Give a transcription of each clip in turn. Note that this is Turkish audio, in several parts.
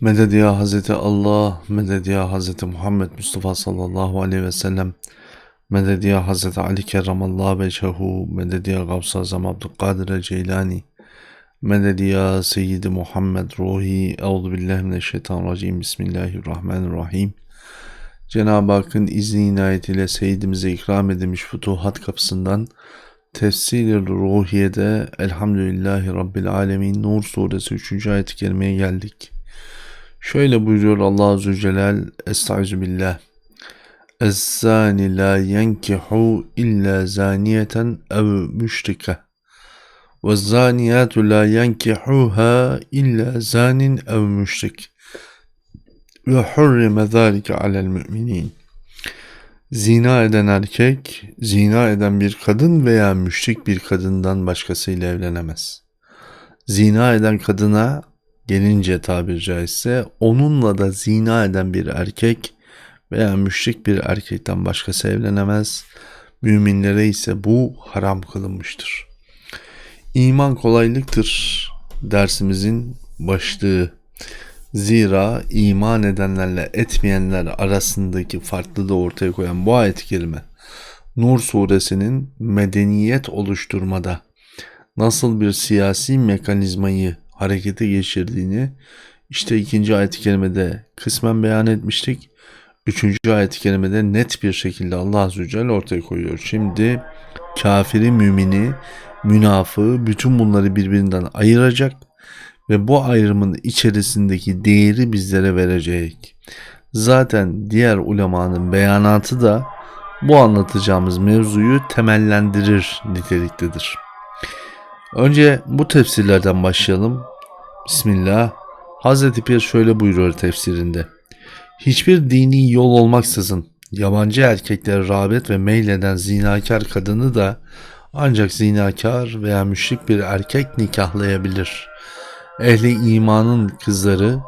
Medet ya Hazreti Allah, medet ya Hazreti Muhammed Mustafa sallallahu aleyhi ve sellem, medet ya Hazreti Ali kerramallahu vechehu, medet ya Gavs-ı Azam Abdülkadir Ceylani, medet ya Seyyidi Muhammed Ruhi, Euzu billahi mineşşeytanirracim, Bismillahirrahmanirrahim. Cenab-ı Hakk'ın izni inayetiyle Seyyidimize ikram edilmiş Futuhat kapısından Tefsir-i Ruhiye'de Elhamdülillahi Rabbil Alemin Nur suresi 3. ayet-i kerimeye geldik. Şöyle buyuruyor Allah Azze ve Celal Estaizu billah Ez-zani la yenkihu illa zaniyeten ev müşrike. Ve zaniyatu la yenkihuha illa zanin ev müşrik. Ve hurrime zâlike alel müminin Zina eden erkek, zina eden bir kadın veya müşrik bir kadından başkasıyla evlenemez. Zina eden kadına gelince tabir caizse onunla da zina eden bir erkek veya müşrik bir erkekten başkası evlenemez. Müminlere ise bu haram kılınmıştır. İman kolaylıktır dersimizin başlığı. Zira iman edenlerle etmeyenler arasındaki farklılığı ortaya koyan bu ayet-i Nur suresinin medeniyet oluşturmada nasıl bir siyasi mekanizmayı harekete geçirdiğini işte ikinci ayet-i kerimede kısmen beyan etmiştik. Üçüncü ayet-i kerimede net bir şekilde Allah Azze ve Celle ortaya koyuyor. Şimdi kafiri, mümini, münafığı bütün bunları birbirinden ayıracak ve bu ayrımın içerisindeki değeri bizlere verecek. Zaten diğer ulemanın beyanatı da bu anlatacağımız mevzuyu temellendirir niteliktedir. Önce bu tefsirlerden başlayalım. Bismillah. Hazreti Pir şöyle buyuruyor tefsirinde. Hiçbir dini yol olmaksızın yabancı erkeklere rağbet ve meyleden zinakar kadını da ancak zinakar veya müşrik bir erkek nikahlayabilir. Ehli imanın kızları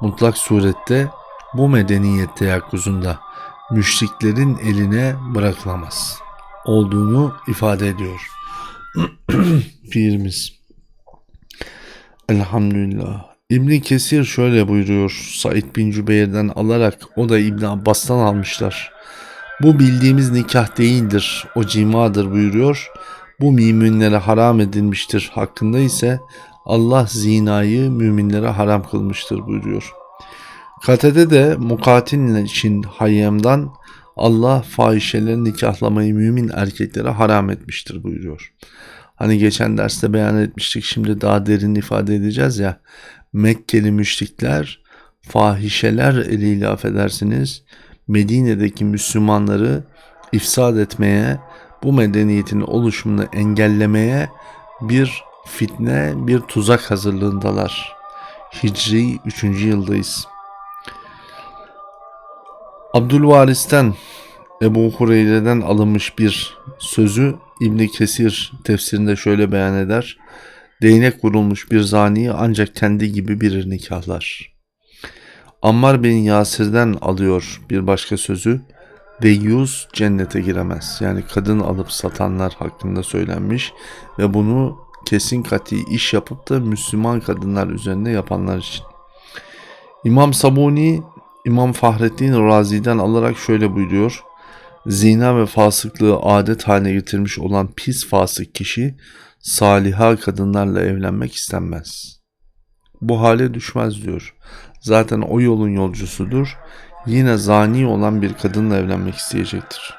mutlak surette bu medeniyet teyakkuzunda müşriklerin eline bırakılamaz olduğunu ifade ediyor. Pirimiz. Elhamdülillah. İbni Kesir şöyle buyuruyor. Said bin Cübeyr'den alarak o da İbni Abbas'tan almışlar. Bu bildiğimiz nikah değildir. O cimadır buyuruyor. Bu müminlere haram edilmiştir. Hakkında ise Allah zinayı müminlere haram kılmıştır buyuruyor. Katede de mukatil için hayyemdan Allah fahişeleri nikahlamayı mümin erkeklere haram etmiştir buyuruyor. Hani geçen derste beyan etmiştik şimdi daha derin ifade edeceğiz ya. Mekkeli müşrikler fahişeler eliyle affedersiniz Medine'deki Müslümanları ifsad etmeye, bu medeniyetin oluşumunu engellemeye bir fitne, bir tuzak hazırlığındalar. Hicri 3. yıldayız. Abdülvaris'ten Ebu Hureyre'den alınmış bir sözü İbni Kesir tefsirinde şöyle beyan eder. Değnek vurulmuş bir zaniyi ancak kendi gibi bir nikahlar. Ammar bin Yasir'den alıyor bir başka sözü. Deyyus cennete giremez. Yani kadın alıp satanlar hakkında söylenmiş ve bunu kesin kati iş yapıp da Müslüman kadınlar üzerinde yapanlar için. İmam Sabuni İmam Fahrettin Razi'den alarak şöyle buyuruyor. Zina ve fasıklığı adet haline getirmiş olan pis fasık kişi saliha kadınlarla evlenmek istenmez. Bu hale düşmez diyor. Zaten o yolun yolcusudur. Yine zani olan bir kadınla evlenmek isteyecektir.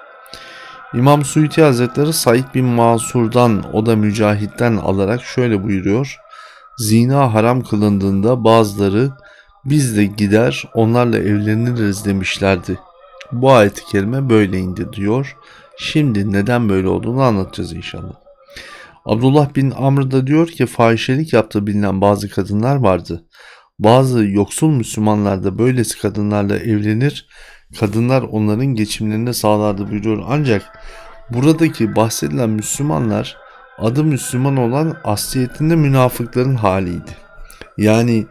İmam Suyuti Hazretleri Said bin Mansur'dan o da Mücahit'ten alarak şöyle buyuruyor. Zina haram kılındığında bazıları biz de gider onlarla evleniriz demişlerdi. Bu ayet-i kerime böyle indi diyor. Şimdi neden böyle olduğunu anlatacağız inşallah. Abdullah bin Amr da diyor ki fahişelik yaptığı bilinen bazı kadınlar vardı. Bazı yoksul Müslümanlar da böylesi kadınlarla evlenir. Kadınlar onların geçimlerini sağlardı buyuruyor. Ancak buradaki bahsedilen Müslümanlar adı Müslüman olan asliyetinde münafıkların haliydi. Yani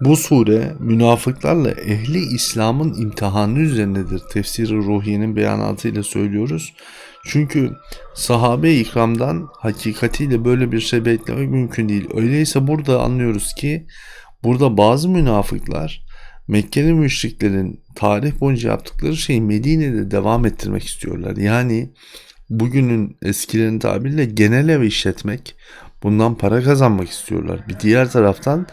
bu sure münafıklarla ehli İslam'ın imtihanı üzerinedir. Tefsiri Ruhiye'nin beyanatıyla söylüyoruz. Çünkü sahabe-i ikramdan hakikatiyle böyle bir şey beklemek mümkün değil. Öyleyse burada anlıyoruz ki Burada bazı münafıklar Mekkeli müşriklerin tarih boyunca yaptıkları şeyi Medine'de devam ettirmek istiyorlar. Yani bugünün eskilerin tabiriyle genel ev işletmek, bundan para kazanmak istiyorlar. Bir diğer taraftan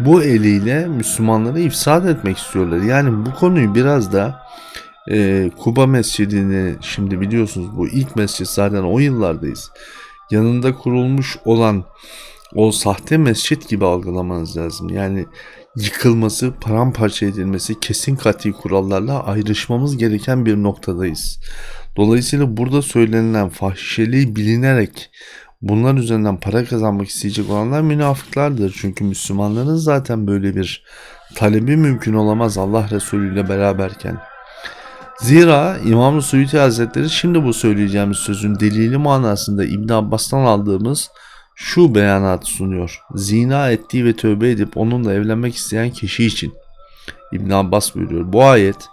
bu eliyle Müslümanları ifsad etmek istiyorlar. Yani bu konuyu biraz da e, Kuba Mescidi'ni şimdi biliyorsunuz bu ilk mescit zaten o yıllardayız. Yanında kurulmuş olan o sahte mescit gibi algılamanız lazım. Yani yıkılması, paramparça edilmesi kesin kat'i kurallarla ayrışmamız gereken bir noktadayız. Dolayısıyla burada söylenilen fahişeliği bilinerek bunlar üzerinden para kazanmak isteyecek olanlar münafıklardır. Çünkü Müslümanların zaten böyle bir talebi mümkün olamaz Allah Resulü ile beraberken. Zira İmam-ı Suyuti Hazretleri şimdi bu söyleyeceğimiz sözün delili manasında İbn Abbas'tan aldığımız şu beyanat sunuyor. Zina ettiği ve tövbe edip onunla evlenmek isteyen kişi için. İbn Abbas buyuruyor. Bu ayet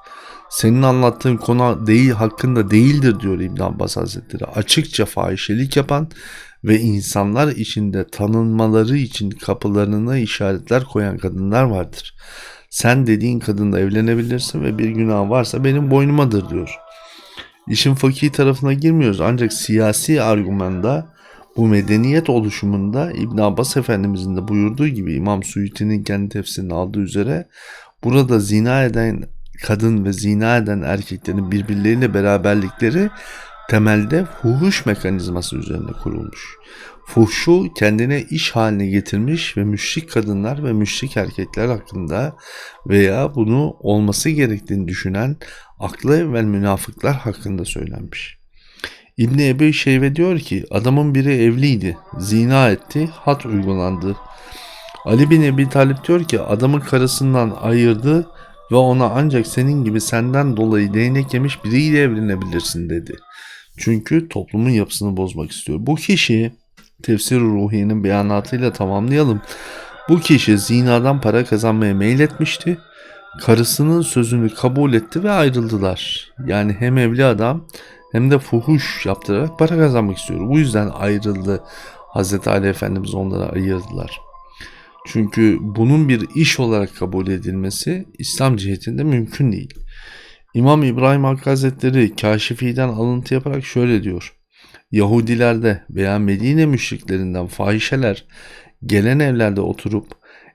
senin anlattığın konu değil hakkında değildir diyor İbn Abbas Hazretleri. Açıkça fahişelik yapan ve insanlar içinde tanınmaları için kapılarına işaretler koyan kadınlar vardır. Sen dediğin kadınla evlenebilirsin ve bir günah varsa benim boynumadır diyor. İşin fakir tarafına girmiyoruz ancak siyasi argümanda bu medeniyet oluşumunda İbn Abbas Efendimizin de buyurduğu gibi İmam Suyuti'nin kendi tefsirini aldığı üzere burada zina eden kadın ve zina eden erkeklerin birbirleriyle beraberlikleri temelde fuhuş mekanizması üzerine kurulmuş. Fuhşu kendine iş haline getirmiş ve müşrik kadınlar ve müşrik erkekler hakkında veya bunu olması gerektiğini düşünen aklı evvel münafıklar hakkında söylenmiş. İbni Ebi Şeyve diyor ki adamın biri evliydi, zina etti, hat uygulandı. Ali bin Ebi Talip diyor ki adamın karısından ayırdı ve ona ancak senin gibi senden dolayı değnek yemiş biriyle evlenebilirsin dedi. Çünkü toplumun yapısını bozmak istiyor. Bu kişi tefsir ruhiyenin beyanatıyla tamamlayalım. Bu kişi zinadan para kazanmaya meyletmişti. Karısının sözünü kabul etti ve ayrıldılar. Yani hem evli adam hem de fuhuş yaptırarak para kazanmak istiyor. Bu yüzden ayrıldı. Hazreti Ali Efendimiz onlara ayırdılar. Çünkü bunun bir iş olarak kabul edilmesi İslam cihetinde mümkün değil. İmam İbrahim Hakkı Hazretleri Kaşifi'den alıntı yaparak şöyle diyor. Yahudilerde veya Medine müşriklerinden fahişeler gelen evlerde oturup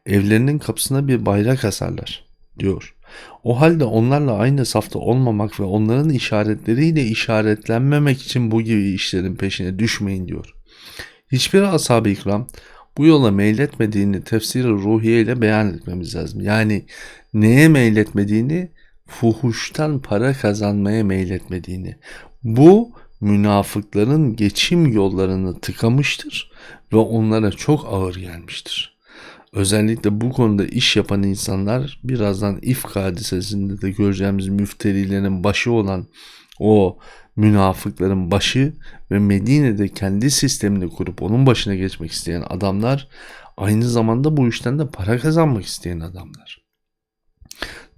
evlerinin kapısına bir bayrak asarlar diyor. O halde onlarla aynı safta olmamak ve onların işaretleriyle işaretlenmemek için bu gibi işlerin peşine düşmeyin diyor. Hiçbir ashab-ı ikram bu yola meyletmediğini tefsiri ruhiye ile beyan etmemiz lazım. Yani neye meyletmediğini fuhuştan para kazanmaya meyletmediğini. Bu münafıkların geçim yollarını tıkamıştır ve onlara çok ağır gelmiştir. Özellikle bu konuda iş yapan insanlar birazdan ifk hadisesinde de göreceğimiz müfterilerin başı olan o münafıkların başı ve Medine'de kendi sistemini kurup onun başına geçmek isteyen adamlar aynı zamanda bu işten de para kazanmak isteyen adamlar.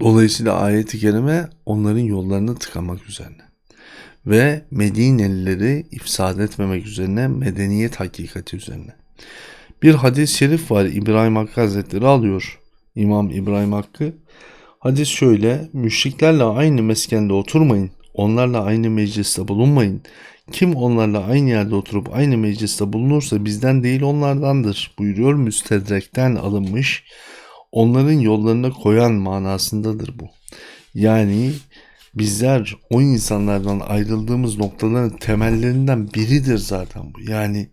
Dolayısıyla ayet-i kerime onların yollarını tıkamak üzerine ve Medinelileri ifsad etmemek üzerine medeniyet hakikati üzerine. Bir hadis-i şerif var İbrahim Hakkı Hazretleri alıyor. İmam İbrahim Hakkı. Hadis şöyle, müşriklerle aynı meskende oturmayın, onlarla aynı mecliste bulunmayın. Kim onlarla aynı yerde oturup aynı mecliste bulunursa bizden değil onlardandır buyuruyor müstedrekten alınmış. Onların yollarına koyan manasındadır bu. Yani bizler o insanlardan ayrıldığımız noktaların temellerinden biridir zaten bu. Yani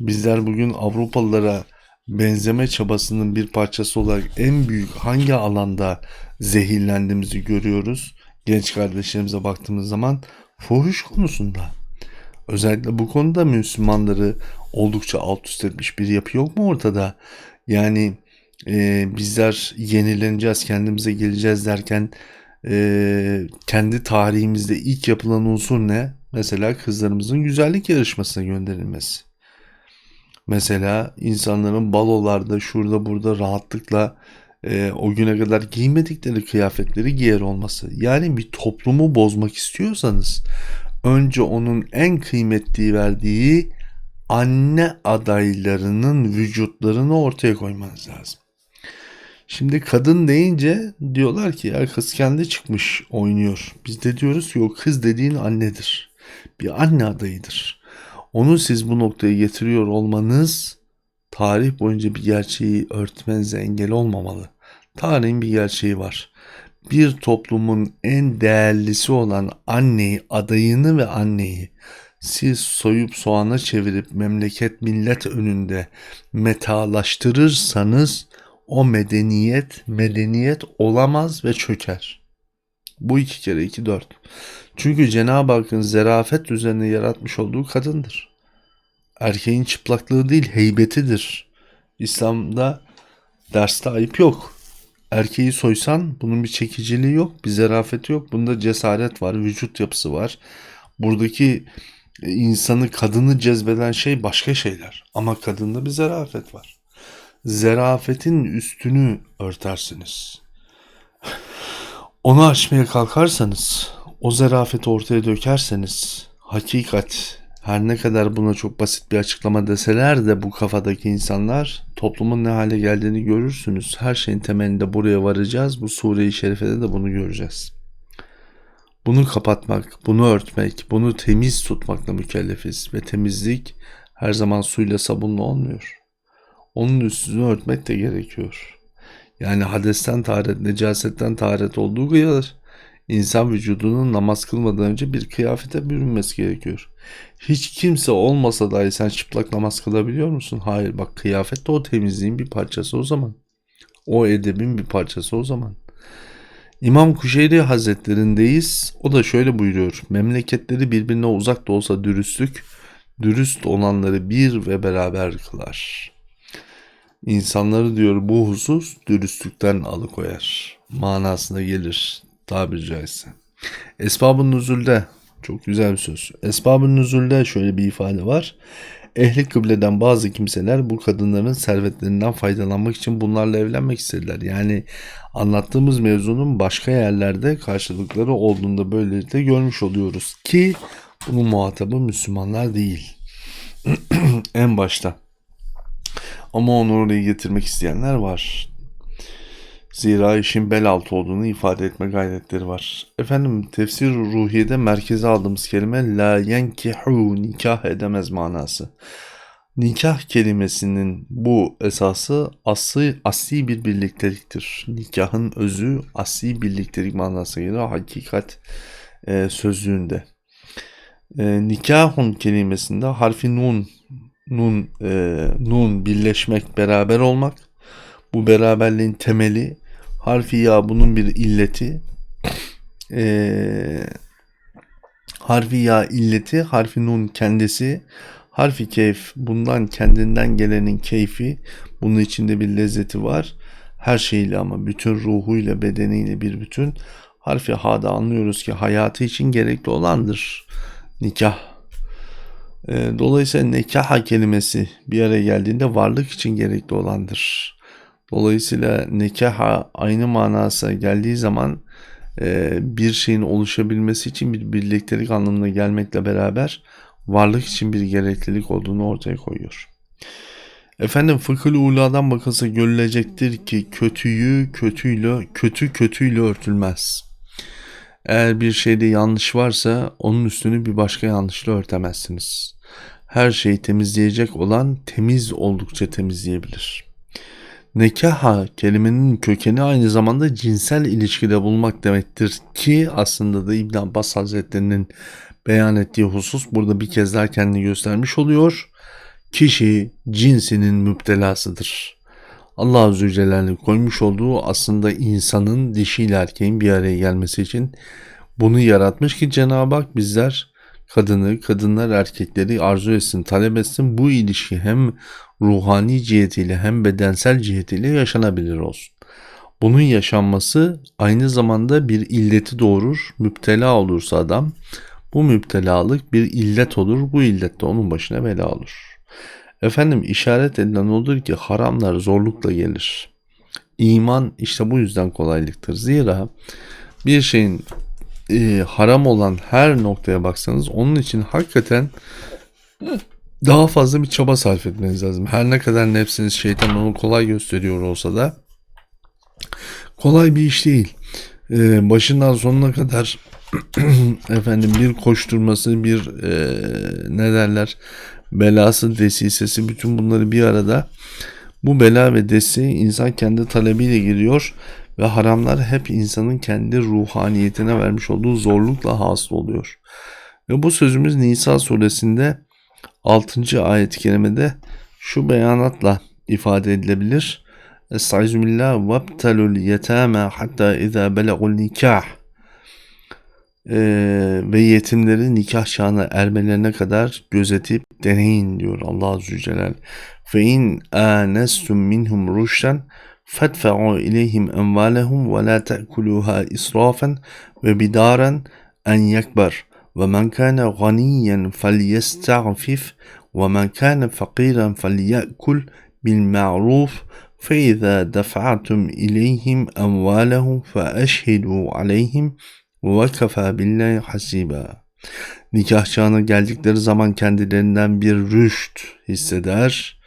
bizler bugün Avrupalılara benzeme çabasının bir parçası olarak en büyük hangi alanda zehirlendiğimizi görüyoruz. Genç kardeşlerimize baktığımız zaman fuhuş konusunda. Özellikle bu konuda Müslümanları oldukça alt üst etmiş bir yapı yok mu ortada? Yani e, bizler yenileneceğiz, kendimize geleceğiz derken e, kendi tarihimizde ilk yapılan unsur ne? Mesela kızlarımızın güzellik yarışmasına gönderilmesi. Mesela insanların balolarda şurada burada rahatlıkla e, o güne kadar giymedikleri kıyafetleri giyer olması. Yani bir toplumu bozmak istiyorsanız önce onun en kıymetli verdiği anne adaylarının vücutlarını ortaya koymanız lazım. Şimdi kadın deyince diyorlar ki ya kız kendi çıkmış oynuyor. Biz de diyoruz ki o kız dediğin annedir. Bir anne adayıdır. Onu siz bu noktaya getiriyor olmanız tarih boyunca bir gerçeği örtmenize engel olmamalı. Tarihin bir gerçeği var. Bir toplumun en değerlisi olan anneyi, adayını ve anneyi siz soyup soğana çevirip memleket millet önünde metalaştırırsanız o medeniyet medeniyet olamaz ve çöker. Bu iki kere iki dört. Çünkü Cenab-ı Hakk'ın zerafet üzerine yaratmış olduğu kadındır. Erkeğin çıplaklığı değil heybetidir. İslam'da derste ayıp yok. Erkeği soysan bunun bir çekiciliği yok, bir zerafeti yok. Bunda cesaret var, vücut yapısı var. Buradaki e, insanı, kadını cezbeden şey başka şeyler. Ama kadında bir zerafet var. Zerafetin üstünü örtersiniz. Onu açmaya kalkarsanız, o zerafeti ortaya dökerseniz, hakikat her ne kadar buna çok basit bir açıklama deseler de bu kafadaki insanlar toplumun ne hale geldiğini görürsünüz. Her şeyin temelinde buraya varacağız. Bu sure-i şerifede de bunu göreceğiz. Bunu kapatmak, bunu örtmek, bunu temiz tutmakla mükellefiz ve temizlik her zaman suyla sabunla olmuyor. Onun üstünü örtmek de gerekiyor. Yani hadesten taharet, necasetten taharet olduğu kadar insan vücudunun namaz kılmadan önce bir kıyafete bürünmesi gerekiyor. Hiç kimse olmasa dahi sen çıplak namaz kılabiliyor musun? Hayır bak kıyafet de o temizliğin bir parçası o zaman. O edebin bir parçası o zaman. İmam Kuşeyri Hazretlerindeyiz. O da şöyle buyuruyor. Memleketleri birbirine uzak da olsa dürüstlük, dürüst olanları bir ve beraber kılar. İnsanları diyor bu husus dürüstlükten alıkoyar. Manasına gelir tabiri caizse. Esbab-ı nüzulde çok güzel bir söz. Esbab-ı nüzulde şöyle bir ifade var. Ehli kıbleden bazı kimseler bu kadınların servetlerinden faydalanmak için bunlarla evlenmek istediler. Yani anlattığımız mevzunun başka yerlerde karşılıkları olduğunda böylelikle görmüş oluyoruz ki bunun muhatabı Müslümanlar değil. en başta. Ama onu oraya getirmek isteyenler var. Zira işin bel altı olduğunu ifade etme gayretleri var. Efendim tefsir ruhiyede merkeze aldığımız kelime la yenkihu nikah edemez manası. Nikah kelimesinin bu esası aslı, asli bir birlikteliktir. Nikahın özü asli birliktelik manasına hakikat e, sözlüğünde. E, nikahun kelimesinde harfi nun nun e, nun birleşmek beraber olmak bu beraberliğin temeli harfi ya bunun bir illeti. E, harfi ya illeti harfi nun kendisi. Harfi keyf bundan kendinden gelenin keyfi bunun içinde bir lezzeti var. Her şeyle ama bütün ruhuyla bedeniyle bir bütün. Harfi ha'da anlıyoruz ki hayatı için gerekli olandır. Nikah. E, Dolayısıyla nekaha kelimesi bir araya geldiğinde varlık için gerekli olandır. Dolayısıyla nekaha aynı manası geldiği zaman e, bir şeyin oluşabilmesi için bir birliktelik anlamına gelmekle beraber varlık için bir gereklilik olduğunu ortaya koyuyor. Efendim fıkıh uladan bakılsa görülecektir ki kötüyü kötüyle kötü kötüyle örtülmez. Eğer bir şeyde yanlış varsa onun üstünü bir başka yanlışla örtemezsiniz. Her şeyi temizleyecek olan temiz oldukça temizleyebilir. Nekaha kelimenin kökeni aynı zamanda cinsel ilişkide bulmak demektir ki aslında da İbn Abbas Hazretleri'nin beyan ettiği husus burada bir kez daha kendini göstermiş oluyor. Kişi cinsinin müptelasıdır. Allah Azze Celle'nin koymuş olduğu aslında insanın dişiyle erkeğin bir araya gelmesi için bunu yaratmış ki Cenab-ı Hak bizler kadını, kadınlar erkekleri arzu etsin, talep etsin. Bu ilişki hem ruhani cihetiyle hem bedensel cihetiyle yaşanabilir olsun. Bunun yaşanması aynı zamanda bir illeti doğurur. Müptela olursa adam bu müptelalık bir illet olur. Bu illet de onun başına bela olur. Efendim işaret edilen odur ki haramlar zorlukla gelir. İman işte bu yüzden kolaylıktır. Zira bir şeyin e, haram olan her noktaya baksanız onun için hakikaten daha fazla bir çaba sarf etmeniz lazım. Her ne kadar nefsiniz şeytan onu kolay gösteriyor olsa da Kolay bir iş değil. Ee, başından sonuna kadar efendim bir koşturması, bir e, ne derler belası, desisesi bütün bunları bir arada bu bela ve desi insan kendi talebiyle giriyor ve haramlar hep insanın kendi ruhaniyetine vermiş olduğu zorlukla hasıl oluyor. Ve bu sözümüz Nisa suresinde 6. ayet-i kerimede şu beyanatla ifade edilebilir. Estaizu billah vebtelul yetame hatta izâ belagul nikah ee, ve yetimleri nikah çağına ermelerine kadar gözetip deneyin diyor Allah Azze ve Celle. Fe in anestum minhum ruşten فادفعوا إليهم أموالهم ولا تأكلوها إسرافا وبدارا أن يكبر. ومن كان غنيا فليستعفف ومن كان فقيرا فليأكل بالمعروف. فإذا دفعتم إليهم أموالهم فأشهدوا عليهم وكفى بالله حسيبا. Nikah çağına geldikleri zaman kendilerinden bir rüşt hisseder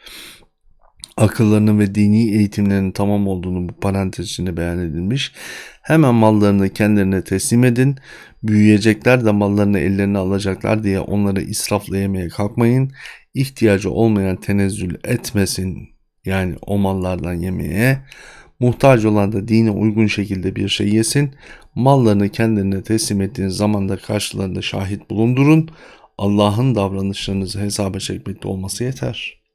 Akıllarının ve dini eğitimlerinin tamam olduğunu bu parantez içinde beyan edilmiş. Hemen mallarını kendilerine teslim edin. Büyüyecekler de mallarını ellerine alacaklar diye onları israflayamaya kalkmayın. İhtiyacı olmayan tenezzül etmesin yani o mallardan yemeye. Muhtaç olan da dine uygun şekilde bir şey yesin. Mallarını kendilerine teslim ettiğiniz zaman da karşılarında şahit bulundurun. Allah'ın davranışlarınızı hesaba çekmekte olması yeter.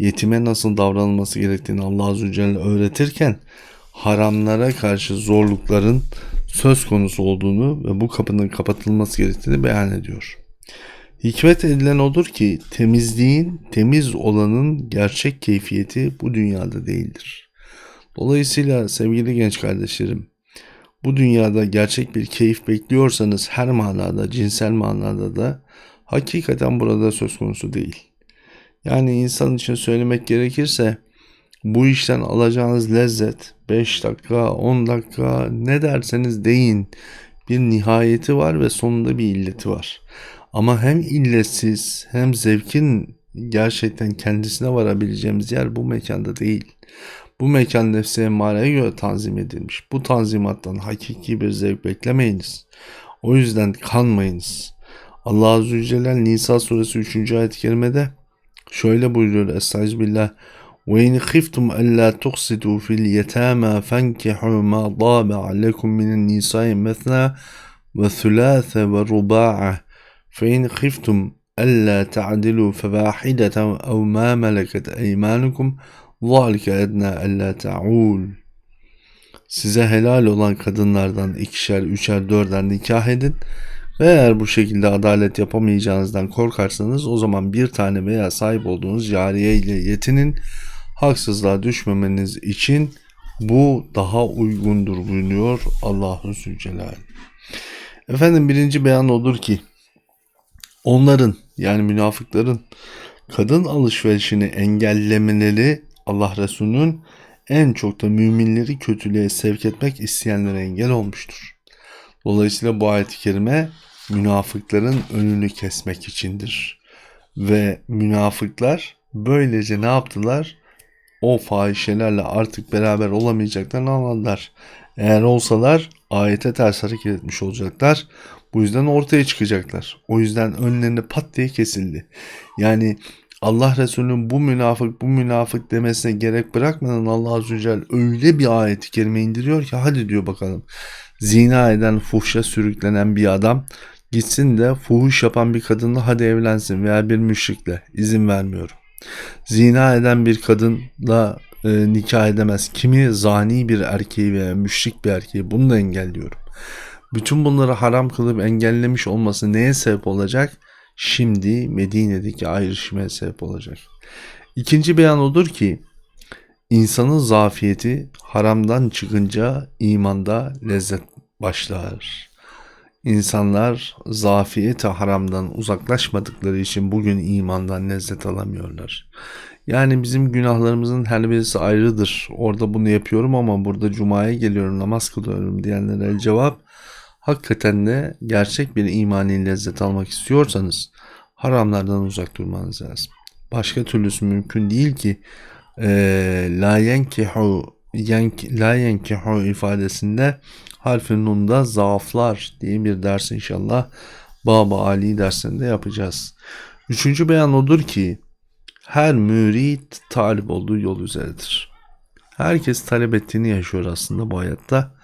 Yetime nasıl davranılması gerektiğini Allah Azze ve Celle öğretirken haramlara karşı zorlukların söz konusu olduğunu ve bu kapının kapatılması gerektiğini beyan ediyor. Hikmet edilen odur ki temizliğin temiz olanın gerçek keyfiyeti bu dünyada değildir. Dolayısıyla sevgili genç kardeşlerim, bu dünyada gerçek bir keyif bekliyorsanız her manada, cinsel manada da hakikaten burada söz konusu değil. Yani insan için söylemek gerekirse bu işten alacağınız lezzet 5 dakika, 10 dakika ne derseniz deyin bir nihayeti var ve sonunda bir illeti var. Ama hem illetsiz hem zevkin gerçekten kendisine varabileceğimiz yer bu mekanda değil. Bu mekan nefse emmareye göre tanzim edilmiş. Bu tanzimattan hakiki bir zevk beklemeyiniz. O yüzden kanmayınız. Allah Azze ve Celle Nisa suresi 3. ayet-i kerimede şöyle buyuruyor Estağfirullah وَاِنْ خِفْتُمْ أَلَّا تُقْسِدُوا فِي الْيَتَامَى فَانْكِحُوا مَا ضَابَ عَلَيْكُمْ مِنَ النِّسَاءِ مَثْنَى وَثُلَاثَ وَرُبَاعَ فَاِنْ خِفْتُمْ أَلَّا تَعْدِلُوا فَوَاحِدَةً أَوْ مَا مَلَكَتْ أَيْمَانُكُمْ ذَلِكَ اَدْنَا أَلَّا تَعُولُ Size helal olan kadınlardan ikişer, üçer, dörder nikah edin ve eğer bu şekilde adalet yapamayacağınızdan korkarsanız o zaman bir tane veya sahip olduğunuz cariye ile yetinin. Haksızlığa düşmemeniz için bu daha uygundur buyuruyor Allahu Zülcelal. Efendim birinci beyan odur ki onların yani münafıkların kadın alışverişini engellemeleri Allah Resulü'nün en çok da müminleri kötülüğe sevk etmek isteyenlere engel olmuştur. Dolayısıyla bu ayet-i kerime münafıkların önünü kesmek içindir. Ve münafıklar böylece ne yaptılar? O fahişelerle artık beraber olamayacaklarını anladılar. Eğer olsalar ayete ters hareket etmiş olacaklar. Bu yüzden ortaya çıkacaklar. O yüzden önlerine pat diye kesildi. Yani Allah Resulü'nün bu münafık bu münafık demesine gerek bırakmadan Allah Azze ve Celle öyle bir ayeti kerime indiriyor ki hadi diyor bakalım. Zina eden, fuhşa sürüklenen bir adam gitsin de fuhuş yapan bir kadınla hadi evlensin veya bir müşrikle izin vermiyorum. Zina eden bir kadınla e, nikah edemez. Kimi zani bir erkeği veya müşrik bir erkeği bunu da engelliyorum. Bütün bunları haram kılıp engellemiş olması neye sebep olacak? Şimdi Medine'deki ayrışmaya sebep olacak. İkinci beyan odur ki insanın zafiyeti haramdan çıkınca imanda lezzet başlar. İnsanlar zafiyeti haramdan uzaklaşmadıkları için bugün imandan lezzet alamıyorlar. Yani bizim günahlarımızın her birisi ayrıdır. Orada bunu yapıyorum ama burada cumaya geliyorum namaz kılıyorum diyenlere el cevap hakikaten de gerçek bir imani lezzet almak istiyorsanız haramlardan uzak durmanız lazım. Başka türlüsü mümkün değil ki la yenkihu yenk, la yenkihu ifadesinde harfin nunda zaaflar diye bir ders inşallah Baba Ali dersinde yapacağız. Üçüncü beyan odur ki her mürit talip olduğu yol üzeredir. Herkes talep ettiğini yaşıyor aslında bu hayatta.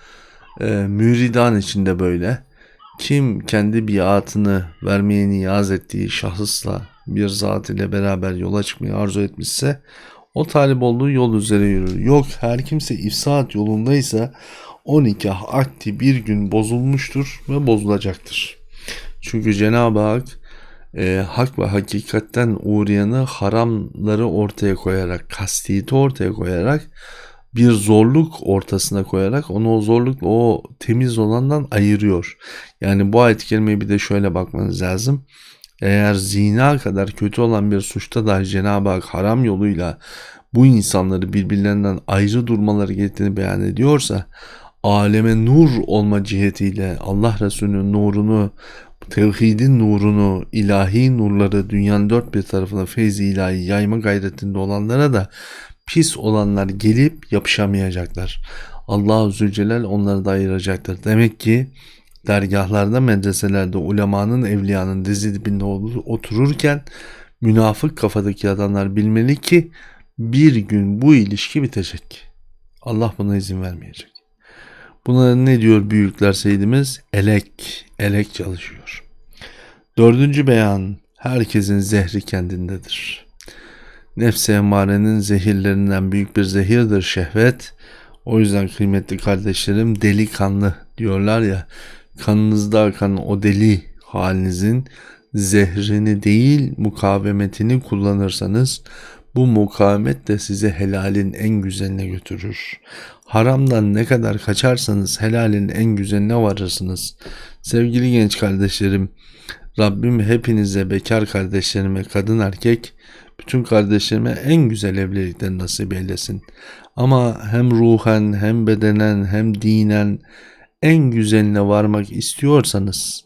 E, müridan içinde böyle. Kim kendi biatını vermeye niyaz ettiği şahısla bir zat ile beraber yola çıkmayı arzu etmişse o talip olduğu yol üzere yürür. Yok her kimse ifsat yolundaysa o nikah akti bir gün bozulmuştur ve bozulacaktır. Çünkü Cenab-ı Hak e, hak ve hakikatten uğrayanı haramları ortaya koyarak, kastiyeti ortaya koyarak bir zorluk ortasına koyarak onu o zorlukla o temiz olandan ayırıyor. Yani bu ayet kelimeyi bir de şöyle bakmanız lazım. Eğer zina kadar kötü olan bir suçta da Cenab-ı Hak haram yoluyla bu insanları birbirlerinden ayrı durmaları gerektiğini beyan ediyorsa aleme nur olma cihetiyle Allah Resulü'nün nurunu tevhidin nurunu, ilahi nurları dünyanın dört bir tarafına feyzi ilahi yayma gayretinde olanlara da pis olanlar gelip yapışamayacaklar. Allah-u Zülcelal onları da ayıracaktır. Demek ki dergahlarda, medreselerde ulemanın, evliyanın dizi dibinde otururken münafık kafadaki adamlar bilmeli ki bir gün bu ilişki bitecek. Allah buna izin vermeyecek. Buna ne diyor büyükler seydimiz? Elek, elek çalışıyor. Dördüncü beyan, herkesin zehri kendindedir. Nefse emarenin zehirlerinden büyük bir zehirdir şehvet. O yüzden kıymetli kardeşlerim delikanlı diyorlar ya, kanınızda akan o deli halinizin zehrini değil mukavemetini kullanırsanız bu mukavemet de sizi helalin en güzeline götürür. Haramdan ne kadar kaçarsanız helalin en güzeline varırsınız. Sevgili genç kardeşlerim, Rabbim hepinize bekar kardeşlerime kadın erkek bütün kardeşlerime en güzel evlilikten nasip eylesin. Ama hem ruhen hem bedenen hem dinen en güzeline varmak istiyorsanız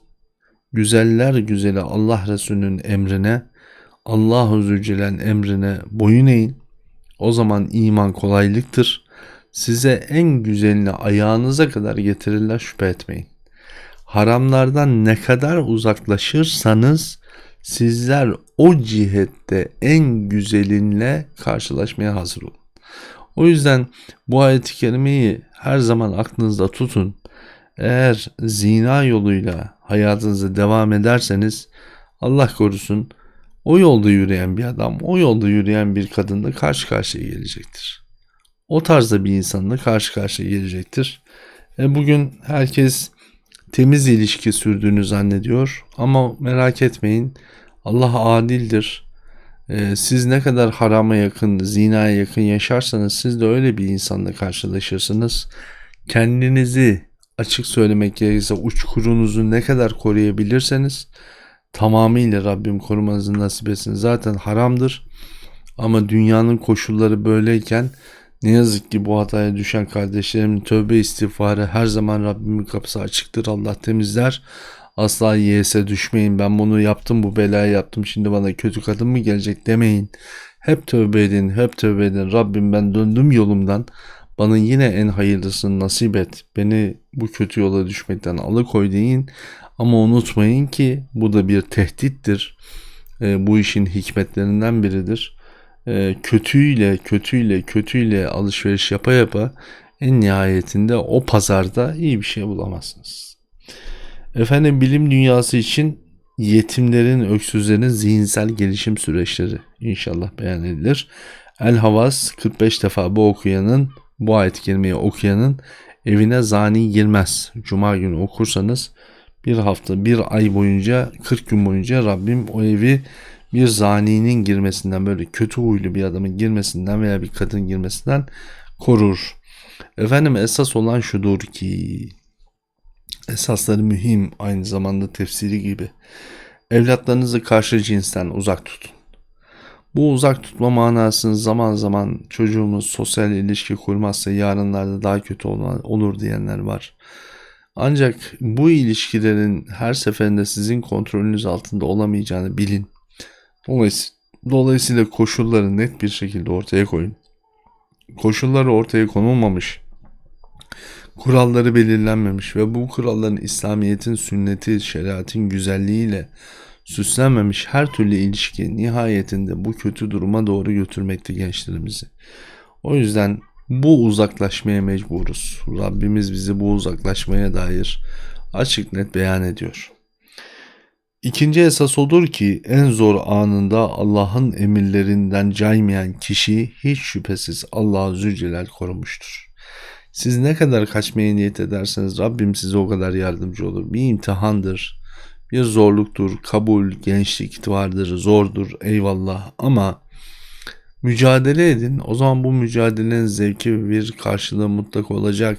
güzeller güzeli Allah Resulü'nün emrine Allahu Zülcelal'in emrine boyun eğin. O zaman iman kolaylıktır. Size en güzelini ayağınıza kadar getirirler şüphe etmeyin. Haramlardan ne kadar uzaklaşırsanız sizler o cihette en güzelinle karşılaşmaya hazır olun. O yüzden bu ayet-i kerimeyi her zaman aklınızda tutun. Eğer zina yoluyla hayatınıza devam ederseniz Allah korusun o yolda yürüyen bir adam, o yolda yürüyen bir kadınla karşı karşıya gelecektir. O tarzda bir insanla karşı karşıya gelecektir. E bugün herkes temiz ilişki sürdüğünü zannediyor ama merak etmeyin Allah adildir. E, siz ne kadar harama yakın, zinaya yakın yaşarsanız siz de öyle bir insanla karşılaşırsınız. Kendinizi açık söylemek gerekirse uçkurunuzu ne kadar koruyabilirseniz tamamıyla Rabbim korumanızı nasip etsin. Zaten haramdır. Ama dünyanın koşulları böyleyken ne yazık ki bu hataya düşen kardeşlerimin tövbe istiğfarı her zaman Rabbimin kapısı açıktır. Allah temizler. Asla yese düşmeyin. Ben bunu yaptım bu belayı yaptım. Şimdi bana kötü kadın mı gelecek demeyin. Hep tövbe edin. Hep tövbe edin. Rabbim ben döndüm yolumdan. Bana yine en hayırlısını nasip et. Beni bu kötü yola düşmekten alıkoy deyin. Ama unutmayın ki bu da bir tehdittir. E, bu işin hikmetlerinden biridir. E, kötüyle, kötüyle, kötüyle alışveriş yapa yapa en nihayetinde o pazarda iyi bir şey bulamazsınız. Efendim bilim dünyası için yetimlerin, öksüzlerin zihinsel gelişim süreçleri inşallah beyan edilir. El Havas 45 defa bu okuyanın, bu ayet kelimeyi okuyanın evine zani girmez. Cuma günü okursanız bir hafta, bir ay boyunca, 40 gün boyunca Rabbim o evi bir zaninin girmesinden böyle kötü huylu bir adamın girmesinden veya bir kadın girmesinden korur. Efendim esas olan şudur ki esasları mühim aynı zamanda tefsiri gibi. Evlatlarınızı karşı cinsten uzak tutun. Bu uzak tutma manasını zaman zaman çocuğumuz sosyal ilişki kurmazsa yarınlarda daha kötü olur diyenler var. Ancak bu ilişkilerin her seferinde sizin kontrolünüz altında olamayacağını bilin. Dolayısıyla, koşulları net bir şekilde ortaya koyun. koşulları ortaya konulmamış, kuralları belirlenmemiş ve bu kuralların İslamiyet'in sünneti, şeriatın güzelliğiyle süslenmemiş her türlü ilişki nihayetinde bu kötü duruma doğru götürmekte gençlerimizi. O yüzden bu uzaklaşmaya mecburuz. Rabbimiz bizi bu uzaklaşmaya dair açık net beyan ediyor. İkinci esas odur ki en zor anında Allah'ın emirlerinden caymayan kişi hiç şüphesiz Allah'ı Zülcelal korumuştur. Siz ne kadar kaçmaya niyet ederseniz Rabbim size o kadar yardımcı olur. Bir imtihandır, bir zorluktur, kabul, gençlik vardır, zordur eyvallah ama mücadele edin. O zaman bu mücadelenin zevki bir karşılığı mutlak olacak.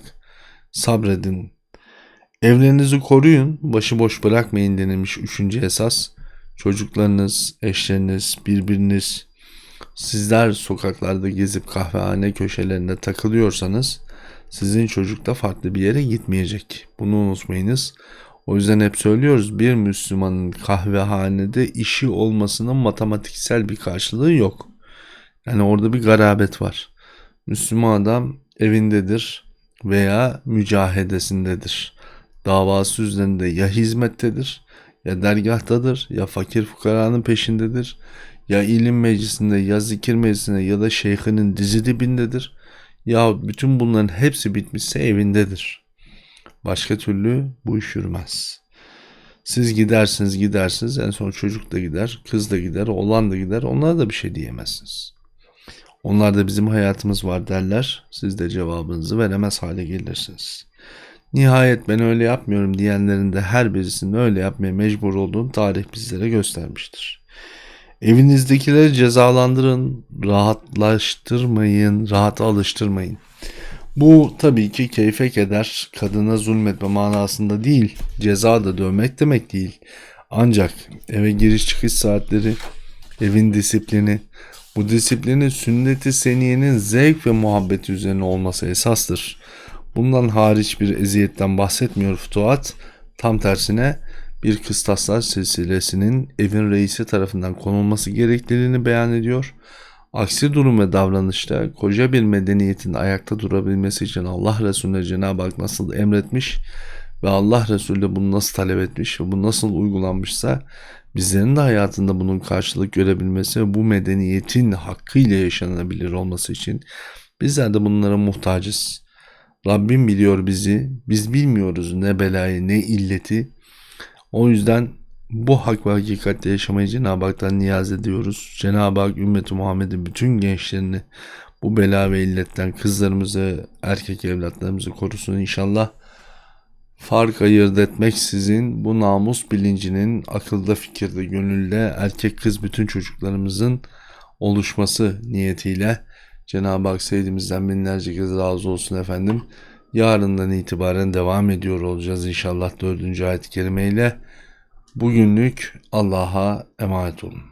Sabredin. Evlerinizi koruyun, başıboş bırakmayın denilmiş üçüncü esas. Çocuklarınız, eşleriniz, birbiriniz, sizler sokaklarda gezip kahvehane köşelerinde takılıyorsanız sizin çocuk da farklı bir yere gitmeyecek. Bunu unutmayınız. O yüzden hep söylüyoruz bir Müslümanın kahvehanede işi olmasının matematiksel bir karşılığı yok. Yani orada bir garabet var. Müslüman adam evindedir veya mücahedesindedir. Davası üzerinde ya hizmettedir, ya dergahtadır, ya fakir fukaranın peşindedir, ya ilim meclisinde, ya zikir meclisinde ya da şeyhinin dizi dibindedir. Ya bütün bunların hepsi bitmişse evindedir. Başka türlü bu iş yürümez. Siz gidersiniz gidersiniz en son çocuk da gider, kız da gider, oğlan da gider. Onlara da bir şey diyemezsiniz. Onlar da bizim hayatımız var derler. Siz de cevabınızı veremez hale gelirsiniz. Nihayet ben öyle yapmıyorum diyenlerin de her birisinin öyle yapmaya mecbur olduğunu tarih bizlere göstermiştir. Evinizdekileri cezalandırın, rahatlaştırmayın, rahata alıştırmayın. Bu tabii ki keyfe keder, kadına zulmetme manasında değil, ceza da dövmek demek değil. Ancak eve giriş çıkış saatleri, evin disiplini, bu disiplinin sünneti seniyenin zevk ve muhabbeti üzerine olması esastır. Bundan hariç bir eziyetten bahsetmiyor Futuhat. Tam tersine bir kıstaslar silsilesinin evin reisi tarafından konulması gerekliliğini beyan ediyor. Aksi durum ve davranışta koca bir medeniyetin ayakta durabilmesi için Allah Resulüne Cenab-ı Hak nasıl emretmiş ve Allah Resulü de bunu nasıl talep etmiş ve bu nasıl uygulanmışsa bizlerin de hayatında bunun karşılık görebilmesi ve bu medeniyetin hakkıyla yaşanabilir olması için bizler de bunlara muhtacız. Rabbim biliyor bizi, biz bilmiyoruz ne belayı ne illeti. O yüzden bu hak ve hakikatte yaşamayı Cenab-ı Hak'tan niyaz ediyoruz. Cenab-ı Hak ümmeti Muhammed'in bütün gençlerini bu bela ve illetten kızlarımızı, erkek evlatlarımızı korusun inşallah. Fark ayırt etmeksizin bu namus bilincinin akılda, fikirde, gönülde erkek kız bütün çocuklarımızın oluşması niyetiyle Cenab-ı Hak sevdiğimizden binlerce kez razı olsun efendim. Yarından itibaren devam ediyor olacağız inşallah dördüncü ayet-i kerimeyle. Bugünlük Allah'a emanet olun.